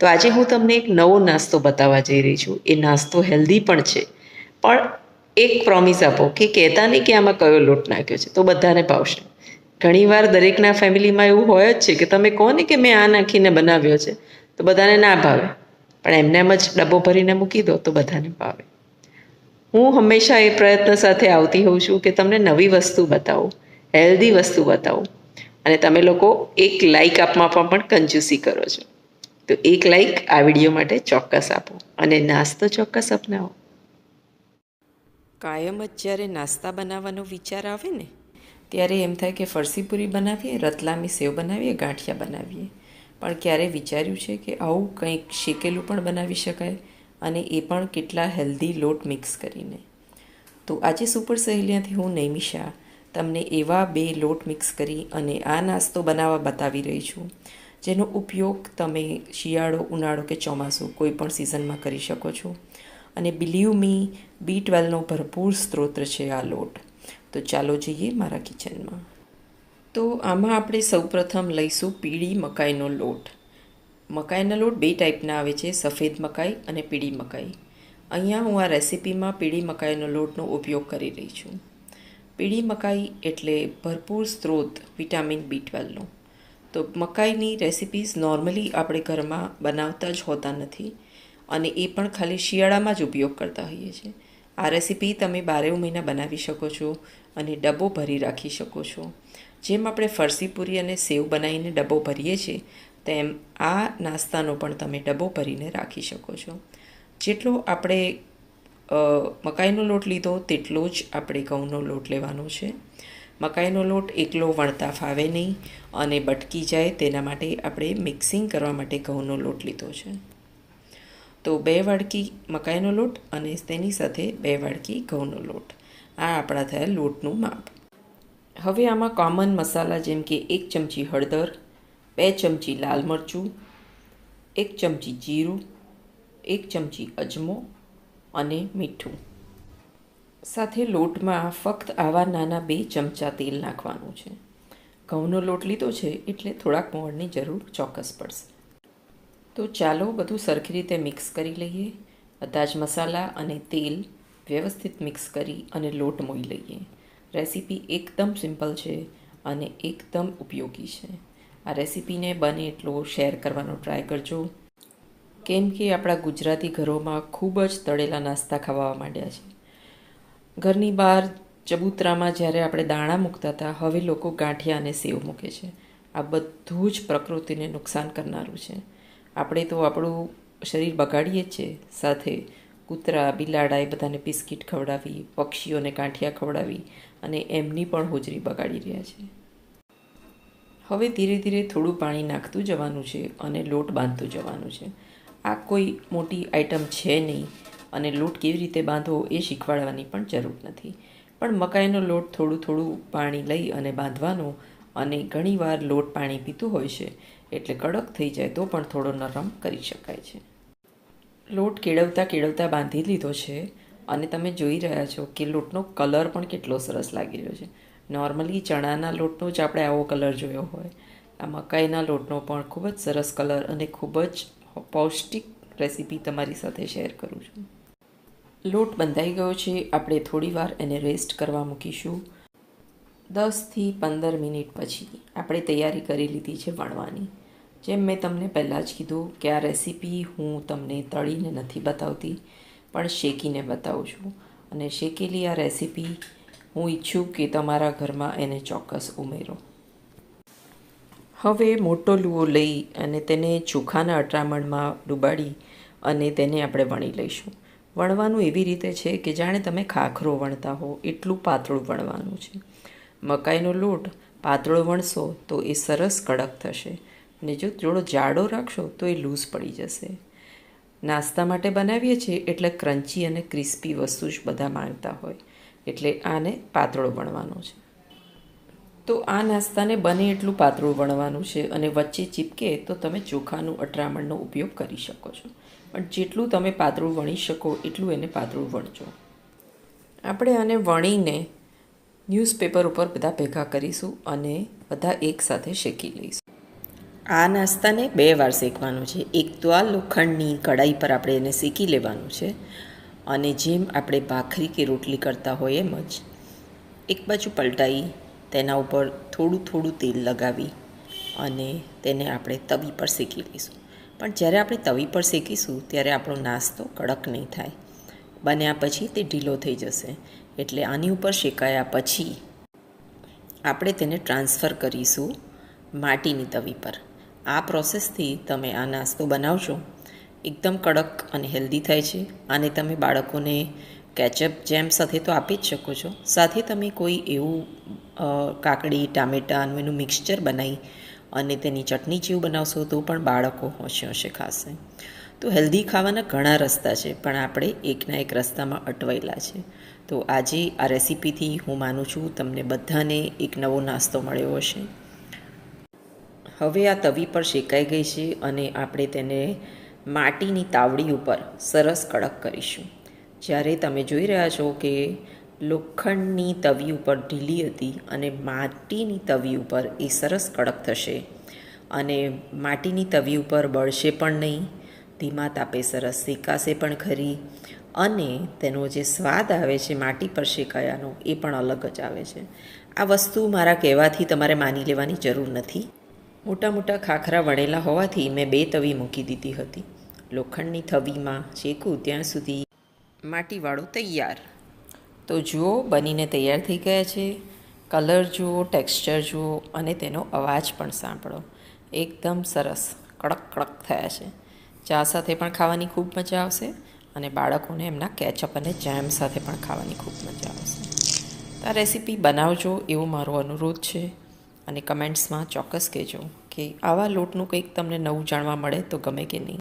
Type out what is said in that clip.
તો આજે હું તમને એક નવો નાસ્તો બતાવવા જઈ રહી છું. એ નાસ્તો હેલ્ધી પણ છે. પણ એક પ્રોમિસ આપો કે કહેતા નહીં કે આમાં કયો લોટ નાખ્યો છે? તો બધાને ભાવશે ઘણીવાર દરેકના ફેમિલીમાં એવું હોય જ છે કે તમે કહો ને કે મેં આ નાખીને બનાવ્યો છે, તો બધાને ના ભાવે. પણ એમને એમ જ ડબ્બો ભરીને મૂકી દો, તો બધાને ભાવે. હું હંમેશા એ પ્રયત્ન સાથે આવતી હોઉં છું કે તમને નવી વસ્તુ બતાવું, હેલ્ધી વસ્તુ બતાવું. અને તમે લોકો એક લાઈક આપવામાં પણ કંજૂસી કરો છો. તો એક લાઈક આ વીડિયો માટે ચોક્કસ આપો અને નાસ્તો ચોક્કસ અપનાવો. કાયમ જ જ્યારે નાસ્તા બનાવવાનો વિચાર આવે ને, ત્યારે એમ થાય કે ફરસીપુરી બનાવીએ, રતલામી સેવ બનાવીએ, ગાંઠિયા બનાવીએ. પણ ક્યારે વિચાર્યું છે કે આવું કંઈક શેકેલું પણ બનાવી શકાય અને એ પણ કેટલા હેલ્ધી લોટ મિક્સ કરીને. તો આજે સુપર સહેલિયાથી હું નૈમિષા તમને એવા બે લોટ મિક્સ કરી અને આ નાસ્તો બનાવવા બતાવી રહી છું. જેનો ઉપયોગ તમે શિયાળો, ઉનાળો કે ચોમાસું કોઈ પણ સિઝનમાં કરી શકો છો. અને બિલીવ મી બી ટ્વેલ્વનો ભરપૂર સ્ત્રોત છે આ લોટ. તો ચાલો જઈએ મારા કિચનમાં તો આમાં આપણે સૌપ્રથમ લઈશું પીળી મકાઈનો લોટ. મકાઈના લોટ બે ટાઈપના આવે છે, સફેદ મકાઈ અને પીળી મકાઈ. અહીંયા હું આ રેસીપીમાં પીળી મકાઈનો લોટનો ઉપયોગ કરી રહી છું. પીળી મકાઈ એટલે ભરપૂર સ્ત્રોત વિટામિન બી ટ્વેલ્વનો તો મકાઈની રેસિપીઝ નોર્મલી આપણે ઘરમાં બનાવતા જ હોતા નથી અને એ પણ ખાલી શિયાળામાં જ ઉપયોગ કરતા હોઈએ છીએ. આ રેસીપી તમે બારેવ મહિના બનાવી શકો છો અને ડબ્બો ભરી રાખી શકો છો. જેમ આપણે ફરસી પૂરી અને સેવ બનાવીને ડબ્બો ભરીએ છીએ, તેમ આ નાસ્તાનો પણ તમે ડબ્બો ભરીને રાખી શકો છો. જેટલો આપણે મકાઈનો લોટ લીધો, તેટલો જ આપણે ઘઉંનો લોટ લેવાનો છે. મકાઈનો લોટ એકલો વણતા ફાવે નહીં અને બટકી જાય તેના માટે આપણે મિક્સિંગ કરવા માટે ઘઉંનો લોટ લીધો છે. તો બે વાડકી મકાઈનો લોટ અને તેની સાથે બે વાડકી ઘઉંનો લોટ. આ આપણા થયા લોટનું માપ. હવે આમાં કોમન મસાલા જેમ કે એક ચમચી હળદર, બે ચમચી લાલ મરચું, એક ચમચી જીરું, એક ચમચી અજમો અને મીઠું. સાથે લોટમાં ફક્ત આવા નાના બે ચમચા તેલ નાખવાનું છે. ઘઉંનો લોટ લીધો છે એટલે થોડાક મોણની જરૂર ચોક્કસ પડશે. તો ચાલો બધું સરખી રીતે મિક્સ કરી લઈએ. બધા મસાલા અને તેલ વ્યવસ્થિત મિક્સ કરી અને લોટ મોઈ લઈએ. રેસીપી એકદમ સિમ્પલ છે અને એકદમ ઉપયોગી છે. આ રેસીપીને બને એટલો શેર કરવાનો ટ્રાય કરજો. કેમ કે આપણા ગુજરાતી ઘરોમાં ખૂબ જ તળેલા નાસ્તા ખાવા માંડ્યા છે. ઘરની બહાર ચબૂતરામાં જ્યારે આપણે દાણા મૂકતા હતા, હવે લોકો ગાંઠિયા અને સેવ મૂકે છે. આ બધું જ પ્રકૃતિને નુકસાન કરનારું છે. આપણે તો આપણું શરીર બગાડીએ જ છે સાથે કૂતરા, બિલાડા એ બધાને બિસ્કિટ ખવડાવી, પક્ષીઓને ગાંઠિયા ખવડાવી અને એમની પણ હોજરી બગાડી રહ્યા છે. હવે ધીરે ધીરે થોડું પાણી નાખતું જવાનું છે અને લોટ બાંધતું જવાનું છે. આ કોઈ મોટી આઈટમ છે નહીં. અને લોટ કેવી રીતે બાંધવો એ શીખવાડવાની પણ જરૂર નથી. પણ મકાઈનો લોટ થોડું થોડું પાણી લઈ અને બાંધવાનો અને ઘણીવાર લોટ પાણી પીતું હોય છે, એટલે કડક થઈ જાય તો પણ થોડો નરમ કરી શકાય છે. લોટ કેળવતા કેળવતા બાંધી લીધો છે અને તમે જોઈ રહ્યા છો કે લોટનો કલર પણ કેટલો સરસ લાગી રહ્યો છે. નોર્મલી ચણાના લોટનો જ આપણે આવો કલર જોયો હોય. આ મકાઈના લોટનો પણ ખૂબ જ સરસ કલર અને ખૂબ જ પૌષ્ટિક રેસીપી તમારી સાથે શેર કરું છું. લોટ બંધાઈ ગયો છે. આપણે થોડીવાર એને રેસ્ટ કરવા મૂકીશું. દસથી પંદર મિનિટ પછી આપણે તૈયારી કરી લીધી છે વણવાની. જેમ મેં તમને પહેલાં જ કીધું કે આ રેસીપી હું તમને તળીને નથી બતાવતી, પણ શેકીને બતાવું છું. અને શેકેલી આ રેસીપી હું ઈચ્છું કે તમારા ઘરમાં એને ચોક્કસ ઉમેરો. હવે મોટો લુઓ લઈ અને તેને ચોખાના અટરામણમાં ડૂબાડી અને તેને આપણે વણી લઈશું. વણવાનું એવી રીતે છે કે જાણે તમે ખાખરો વણતા હો, એટલું પાતળું વણવાનું છે. મકાઈનો લોટ પાતળો વણશો તો એ સરસ કડક થશે. ને જો થોડો જાડો રાખશો તો એ લૂઝ પડી જશે. નાસ્તા માટે બનાવીએ છીએ એટલે ક્રન્ચી અને ક્રિસ્પી વસ્તુ જ બધા માંગતા હોય. એટલે આને પાતળો વણવાનો છે. તો આ નાસ્તાને બને એટલું પાતળું વણવાનું છે અને વચ્ચે ચીપકે તો તમે ચોખાનું, અટરામણનો ઉપયોગ કરી શકો છો. પણ જેટલું તમે પાતળું વણી શકો, એટલું એને પાતળું વણજો. આપણે આને વણીને ન્યૂઝપેપર ઉપર બધા ભેગા કરીશું અને બધા એકસાથે શેકી લઈશું. આ નાસ્તાને બે વાર શેકવાનું છે. એક તો આ લોખંડની કડાઈ પર આપણે એને શેકી લેવાનું છે અને જેમ આપણે ભાખરી કે રોટલી કરતા હોય એમ જ એક બાજુ પલટાઈ, તેના ઉપર થોડું થોડું તેલ લગાવી અને તેને આપણે તવી પર શેકી લઈશું. પણ જ્યારે આપણે તવી પર શેકીશું, ત્યારે આપણો નાસ્તો કડક નહીં થાય. બન્યા પછી તે ઢીલો થઈ જશે. એટલે આની ઉપર શેકાયા પછી આપણે તેને ટ્રાન્સફર કરીશું માટીની તવી પર. આ પ્રોસેસથી તમે આ નાસ્તો બનાવશો. એકદમ કડક અને હેલ્ધી થાય છે. અને તમે બાળકોને કેચઅપ જેમ સાથે તો આપી જ શકો છો. સાથે તમે કોઈ એવું કાકડી ટામેટાનું એનું મિક્સચર બનાવી અને તેની ચટણી જેવું બનાવશો તો પણ બાળકો હોશે હોશે ખાશે. તો હેલ્ધી ખાવાના ઘણા રસ્તા છે, પણ આપણે એકના એક રસ્તામાં અટવાયેલા છે. તો આજે આ રેસીપીથી હું માનું છું તમને બધાને એક નવો નાસ્તો મળ્યો હશે. હવે આ તવી પર શેકાઈ ગઈ છે અને આપણે તેને માટીની તાવડી ઉપર સરસ કડક કરીશું. જ્યારે તમે જોઈ રહ્યા છો કે લોખંડની તવી ઉપર ઢીલી હતી અને માટીની તવી ઉપર એ સરસ કડક થશે. અને માટીની તવી ઉપર બળશે પણ નહીં. ધીમા તાપે સરસ શેકાશે પણ ખરી. અને તેનો જે સ્વાદ આવે છે માટી પર શેકાયાનો એ પણ અલગ જ આવે છે. આ વસ્તુ મારા કહેવાથી તમારે માની લેવાની જરૂર નથી. મોટા મોટા ખાખરા વણેલા હોવાથી મેં બે તવી મૂકી દીધી હતી. લોખંડની થવીમાં શેકું ત્યાં સુધી. માટીવાળો તૈયાર. તો જુઓ, બનીને તૈયાર થઈ ગયા છે. કલર જુઓ, ટેક્સચર જુઓ અને તેનો અવાજ પણ સાંભળો. એકદમ સરસ, કડક કડક થયા છે. ચા સાથે પણ ખાવાની ખૂબ મજા આવશે અને બાળકોને એમના કેચઅપ અને જેમ સાથે પણ ખાવાની ખૂબ મજા આવશે. આ રેસીપી બનાવજો એવો મારો અનુરોધ છે અને કમેન્ટ્સમાં ચોક્કસ કહેજો કે આવા લોટનું કંઈક તમને નવું જાણવા મળે તો ગમે કે નહીં.